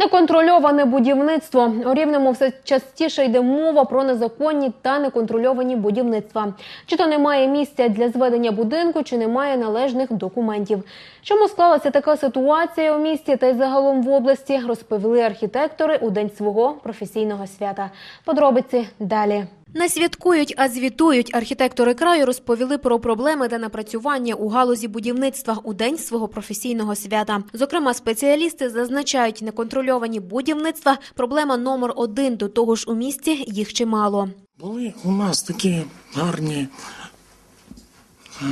Неконтрольоване будівництво у рівному все частіше йде мова про незаконні та неконтрольовані будівництва. Чи то немає місця для зведення будинку, чи немає належних документів. Чому склалася така ситуація у місті та й загалом в області, розповіли архітектори у день свого професійного свята. Подробиці далі. Не святкують, а звітують. Архітектори краю розповіли про проблеми та напрацювання у галузі будівництва у день свого професійного свята. Зокрема, спеціалісти зазначають, неконтрольовані будівництва проблема номер один. До того ж, у місті їх чимало. Були у нас такі гарні е,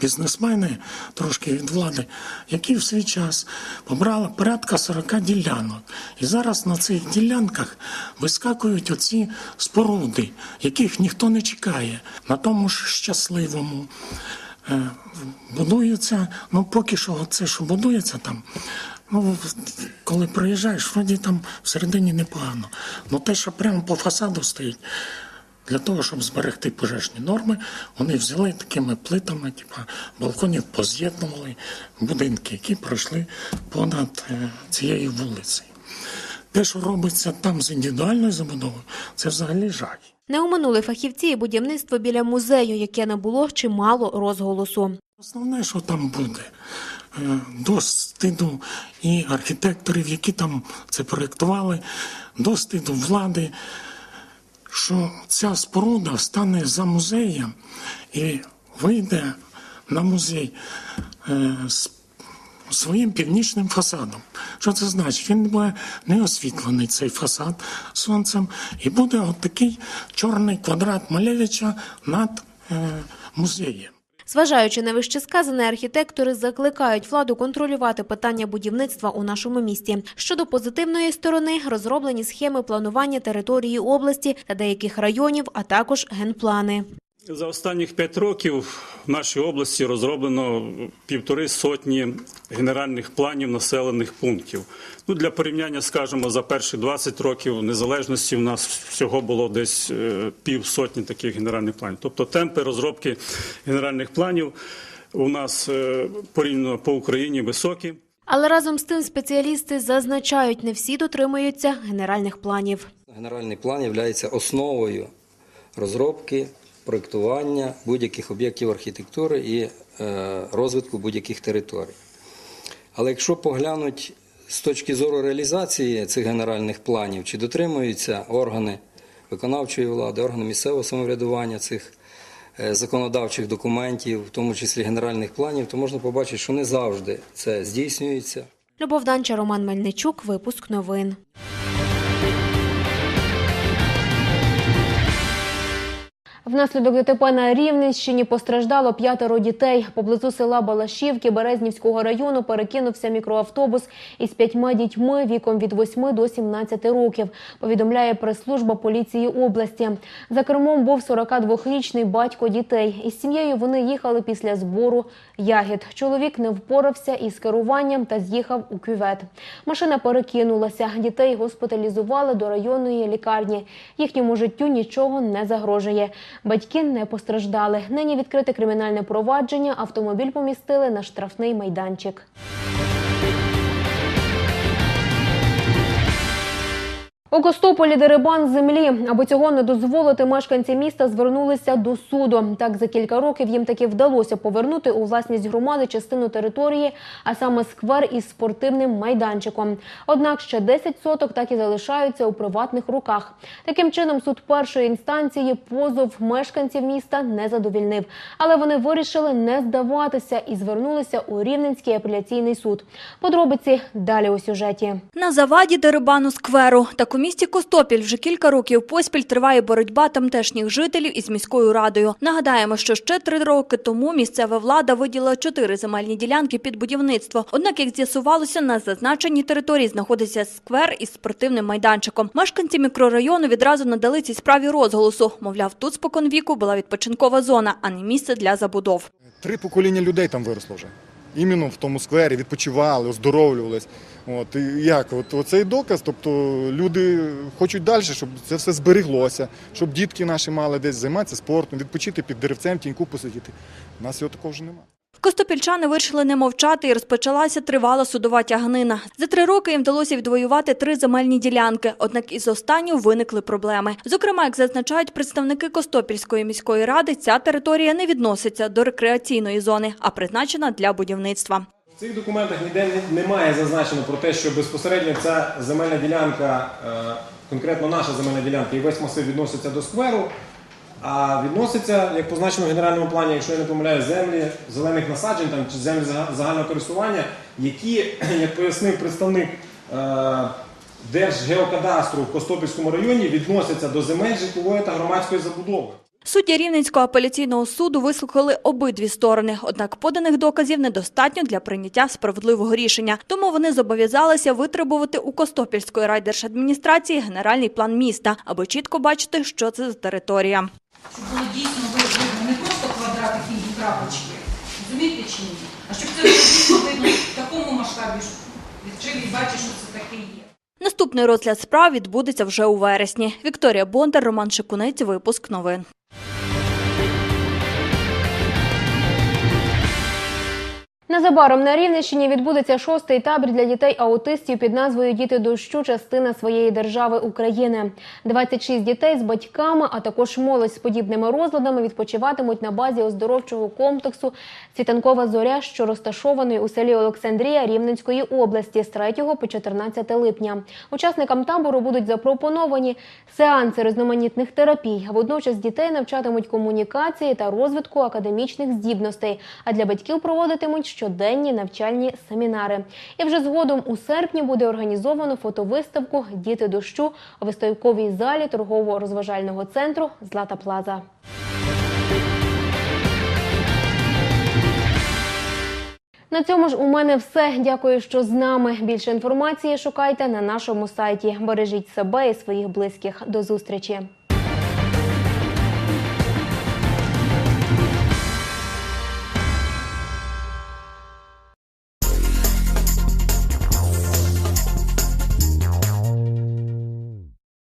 бізнесмени, трошки від влади, які в свій час побрали порядка 40 ділянок. І зараз на цих ділянках вискакують оці споруди, яких ніхто не чекає. На тому ж щасливому е, будується, ну поки що це, що будується там. Ну, коли приїжджаєш, вроді там всередині непогано. Ну те, що прямо по фасаду стоїть, для того, щоб зберегти пожежні норми, вони взяли такими плитами, типу, балконів поз'єднували будинки, які пройшли понад е, цією вулицею. Те, що робиться там з індивідуальною забудовою, це взагалі жах. Не оминули фахівці і будівництво біля музею, яке набуло чимало розголосу. Основне, що там буде, е, до стиду і архітекторів, які там це проєктували, до стиду влади, що ця споруда стане за музеєм і вийде на музей е, з своїм північним фасадом. Що це значить? Він буде не освітлений цей фасад сонцем, і буде от такий чорний квадрат Малевича над е, музеєм. Зважаючи на вище сказане, архітектори закликають владу контролювати питання будівництва у нашому місті. Щодо позитивної сторони, розроблені схеми планування території області та деяких районів, а також генплани. За останніх п'ять років в нашій області розроблено півтори сотні генеральних планів населених пунктів. Ну, для порівняння, скажімо, за перші 20 років незалежності в нас всього було десь е, півсотні таких генеральних планів. Тобто темпи розробки генеральних планів у нас е, порівняно по Україні високі. Але разом з тим спеціалісти зазначають, не всі дотримуються генеральних планів. Генеральний план є основою розробки, проєктування будь-яких об'єктів архітектури і е, розвитку будь-яких територій. Але якщо поглянуть з точки зору реалізації цих генеральних планів, чи дотримуються органи виконавчої влади, органи місцевого самоврядування цих е, законодавчих документів, в тому числі генеральних планів, то можна побачити, що не завжди це здійснюється. Любов Данча, Роман Мельничук, випуск новин. Внаслідок ДТП на Рівненщині постраждало п'ятеро дітей. Поблизу села Балашівки Березнівського району перекинувся мікроавтобус із п'ятьма дітьми віком від 8 до 17 років, повідомляє прес-служба поліції області. За кермом був 42-річний батько дітей. Із сім'єю вони їхали після збору ягід. Чоловік не впорався із керуванням та з'їхав у кювет. Машина перекинулася. Дітей госпіталізували до районної лікарні. Їхньому життю нічого не загрожує. Батьки не постраждали. Нині відкрите кримінальне провадження. Автомобіль помістили на штрафний майданчик. У Костополі дерибан землі. Аби цього не дозволити, мешканці міста звернулися до суду. Так за кілька років їм таки вдалося повернути у власність громади частину території, а саме сквер із спортивним майданчиком. Однак ще 10 соток так і залишаються у приватних руках. Таким чином, суд першої інстанції позов мешканців міста не задовільнив. Але вони вирішили не здаватися і звернулися у Рівненський апеляційний суд. Подробиці далі у сюжеті. На заваді дерибану скверу. Так у місті Костопіль вже кілька років поспіль триває боротьба тамтешніх жителів із міською радою. Нагадаємо, що ще три роки тому місцева влада виділила чотири земельні ділянки під будівництво. Однак, як з'ясувалося, на зазначеній території знаходиться сквер із спортивним майданчиком. Мешканці мікрорайону відразу надали цій справі розголосу. Мовляв, тут споконвіку була відпочинкова зона, а не місце для забудов. Три покоління людей там виросло вже. Іменно в тому сквері, відпочивали, оздоровлювались. От, як? От, оцей доказ, тобто люди хочуть далі, щоб це все збереглося, щоб дітки наші мали десь займатися спортом, відпочити під деревцем, тіньку посидіти. У нас його такого вже немає. Костопільчани вирішили не мовчати і розпочалася тривала судова тяганина. За три роки їм вдалося відвоювати три земельні ділянки, однак із останніх виникли проблеми. Зокрема, як зазначають представники Костопільської міської ради, ця територія не відноситься до рекреаційної зони, а призначена для будівництва. В цих документах ніде немає зазначено про те, що безпосередньо ця земельна ділянка, е, конкретно наша земельна ділянка і весь масив відноситься до скверу, а відноситься, як позначено в генеральному плані, якщо я не помиляю, землі зелених насаджень там, чи землі зага- загального користування, які, як пояснив представник е, Держгеокадастру в Костопільському районі, відносяться до земель житлової та громадської забудови. Судді Рівненського апеляційного суду вислухали обидві сторони, однак поданих доказів недостатньо для прийняття справедливого рішення. Тому вони зобов'язалися витребувати у Костопільської райдержадміністрації генеральний план міста, аби чітко бачити, що це за територія. Щоб було дійсно видно не просто квадратики і крапочки, розумієте чи ні? А щоб це було дійсно видно в такому масштабі, що відкрив і що це таке є. Наступний розгляд справ відбудеться вже у вересні. Вікторія Бондар, Роман Шикунець, випуск новин. Незабаром на Рівненщині відбудеться шостий табір для дітей-аутистів під назвою Діти дощу частина своєї держави України. 26 дітей з батьками, а також молодь з подібними розладами відпочиватимуть на базі оздоровчого комплексу Світанкова зоря, що розташований у селі Олександрія Рівненської області з 3 по 14 липня. Учасникам табору будуть запропоновані сеанси різноманітних терапій. Водночас дітей навчатимуть комунікації та розвитку академічних здібностей. А для батьків проводитимуть щоденні навчальні семінари. І вже згодом у серпні буде організовано фотовиставку Діти дощу у виставковій залі торгово-розважального центру Злата Плаза. На цьому ж у мене все. Дякую, що з нами. Більше інформації шукайте на нашому сайті. Бережіть себе і своїх близьких. До зустрічі.